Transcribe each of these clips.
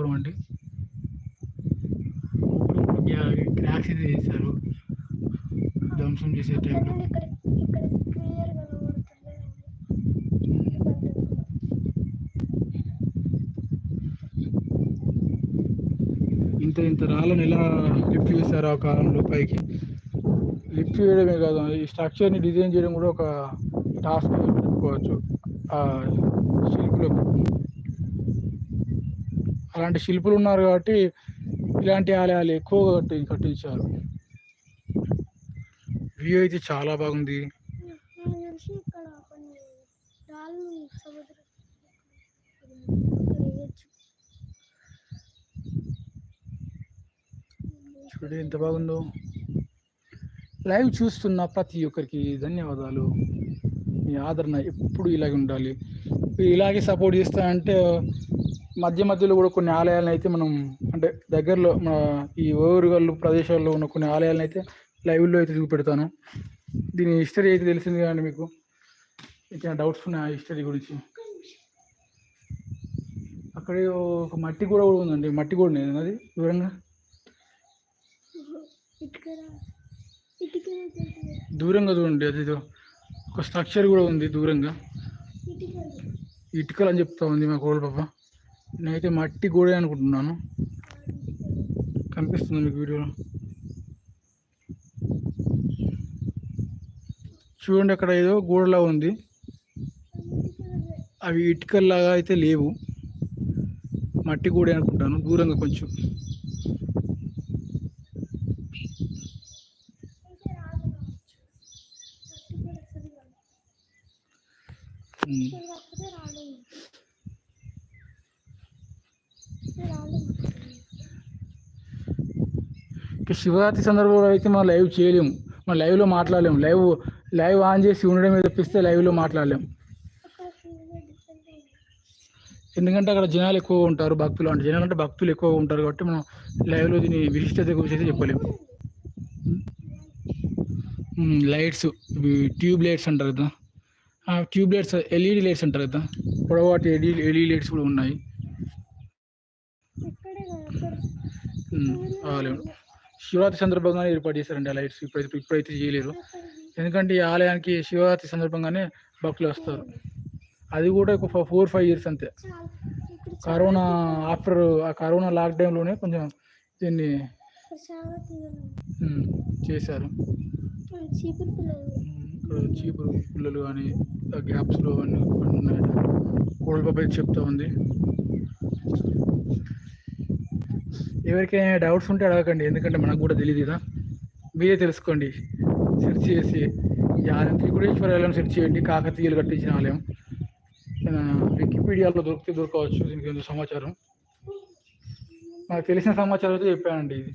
గోపురం అండి. క్రాక్స్ ఇది చేశారు ధ్వంసం చేసే టైంలో ఇంత ఇంత రాళ్ళని ఎలా లిఫ్ట్ చేశారు ఆ కాలంలో పైకి? లిఫ్ట్ చేయడమే కాదు ఈ స్ట్రక్చర్ని డిజైన్ చేయడం కూడా ఒక టాస్క్ చెప్పుకోవచ్చు. ఆ శిల్పులకు. అలాంటి శిల్పులు ఉన్నారు కాబట్టి ఇలాంటి ఆలయాలు ఎక్కువగా కట్టి కట్టించారు. వ్యూ అయితే చాలా బాగుంది. చూడండి ఎంత బాగుందో. లైవ్ చూస్తున్న ప్రతి ఒక్కరికి ధన్యవాదాలు. మీ ఆదరణ ఎప్పుడు ఇలాగే ఉండాలి. ఇలాగే సపోర్ట్ చేస్తానంటే మధ్య మధ్యలో కూడా కొన్ని ఆలయాలను అయితే మనం అంటే దగ్గరలో మన ఈ ఓరుగల్లు ప్రదేశాల్లో ఉన్న కొన్ని ఆలయాలను అయితే లైవ్లో అయితే చూపెడతాను. దీని హిస్టరీ అయితే తెలిసింది కానీ మీకు? ఏదైనా డౌట్స్ ఉన్నాయి ఆ హిస్టరీ గురించి? అక్కడ ఒక మట్టి కూడా కూడా ఉందండి. మట్టి కూడా నేను అది? దూరంగా దూరంగా చూడండి అది ఒక స్ట్రక్చర్ కూడా ఉంది దూరంగా. ఇటుకలు అని చెప్తా ఉంది మా కోళ్ళ పాప. నేనైతే మట్టి గోడే అనుకుంటున్నాను. కనిపిస్తుంది మీకు వీడియోలో. చూడండి అక్కడ ఏదో గోడలా ఉంది. అవి ఇటుకల్లాగా అయితే లేవు. మట్టి గోడే అనుకుంటాను. దూరంగా కొంచెం. ఇక శివరాత్రి సందర్భంలో అయితే మనం లైవ్ చేయలేము మనం లైవ్లో మాట్లాడలేము లైవ్ లైవ్ ఆన్ చేసి ఉండడమే తప్పిస్తే లైవ్లో మాట్లాడలేము ఎందుకంటే అక్కడ జనాలు ఎక్కువ ఉంటారు భక్తులు అంటే జనాలు అంటే భక్తులు ఎక్కువ ఉంటారు కాబట్టి మనం లైవ్లో దీని విశిష్టత గురించి అయితే చెప్పలేము లైట్స్ ఇవి ట్యూబ్ లైట్స్ అంటారు కదా. ట్యూబ్ లైట్స్ ఎల్ఈడి లైట్స్ అంటారు కదా. పొడవాటి ఎల్ఈడి ఎల్ఈడి లైట్స్ కూడా ఉన్నాయి. శివరాత్రి సందర్భంగానే ఏర్పాటు చేశారండి ఆ లైట్స్ ఇప్పుడైతే ఇప్పుడైతే చేయలేరు. ఎందుకంటే ఈ ఆలయానికి శివరాత్రి సందర్భంగానే భక్తులు వస్తారు. అది కూడా ఒక ఫోర్ ఫైవ్ ఇయర్స్ అంతే. కరోనా ఆఫ్టర్ ఆ కరోనా లాక్డౌన్లోనే కొంచెం దీన్ని చేశారు. చీపురు పిల్లలు కానీ గ్యాప్స్లో అన్నీ ఉన్నాయి కోళ్ళ అయితే చెప్తా ఉంది. ఎవరికైనా డౌట్స్ ఉంటే అడగకండి. ఎందుకంటే మనకు కూడా తెలియదు కదా మీరే తెలుసుకోండి. సెర్చ్ చేసి ఆలయం త్రికుటేశ్వర ఆలయం సెర్చ్ చేయండి. కాకతీయులు కట్టించిన ఆలయం. వికీపీడియాలో దొరికితే దొరకవచ్చు. దీనికి ఏదో సమాచారం. నాకు తెలిసిన సమాచారం అయితే చెప్పానండి ఇది.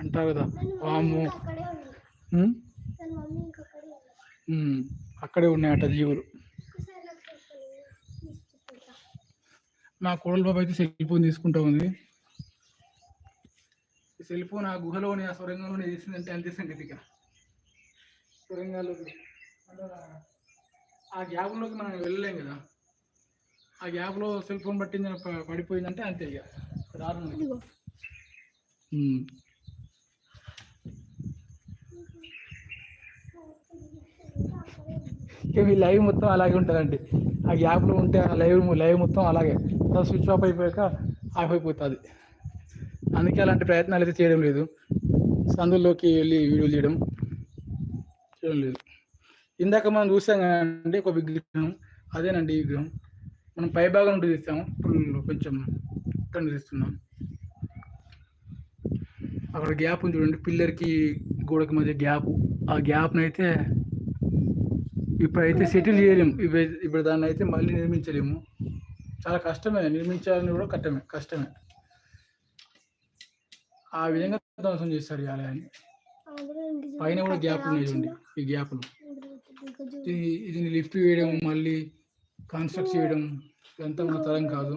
అంటారు కదా. వాము అక్కడే ఉన్నాయట జీవులు. మా కోడల బాబు అయితే సెల్ ఫోన్ తీసుకుంటా ఉంది. సెల్ ఫోన్ ఆ గుహలోని ఆ సొరంగంలోనే తీసిందంటే అంతే సంగతి ఇక. సొరంగాల్లోకి ఆ గ్యాప్లోకి మనం వెళ్ళలేం కదా. ఆ గ్యాప్లో సెల్ ఫోన్ పట్టింది పడిపోయిందంటే అంతే ఇక. దారుణం మీ లైవ్ మొత్తం అలాగే ఉంటుందండి. ఆ గ్యాప్లో ఉంటే ఆ లైవ్ లైవ్ మొత్తం అలాగే. స్విచ్ ఆఫ్ అయిపోయాక ఆఫ్ అయిపోతుంది. అందుకే అలాంటి ప్రయత్నాలు అయితే చేయడం లేదు. సందుల్లోకి వెళ్ళి వీడియోలు చేయడం చేయడం లేదు. ఇందాక మనం చూసాం కదండి ఒక విగ్రహం. అదేనండి విగ్రహం. మనం పై భాగం నుండి తీస్తాము. ఇప్పుడు కొంచెం ఇక్కడ తీస్తున్నాం. అక్కడ గ్యాప్ ఉంది చూడండి. పిల్లర్కి గోడకి మధ్య గ్యాప్. ఆ గ్యాప్ని అయితే ఇప్పుడైతే సెటిల్ చేయలేము. ఇప్పుడు ఇప్పుడు దాన్ని అయితే మళ్ళీ నిర్మించలేము. చాలా కష్టమే. నిర్మించాలని కూడా కష్టమే కష్టమే. ఆ విధంగా ధ్వంసం చేస్తారు ఈ ఆలయాన్ని. పైన కూడా గ్యాప్లు గ్యాప్ ఉన్నాయి ఈ గ్యాప్లు. ఇది లిఫ్ట్ వేయడం మళ్ళీ కన్స్ట్రక్ట్ చేయడం ఇదంతా మన తరం కాదు.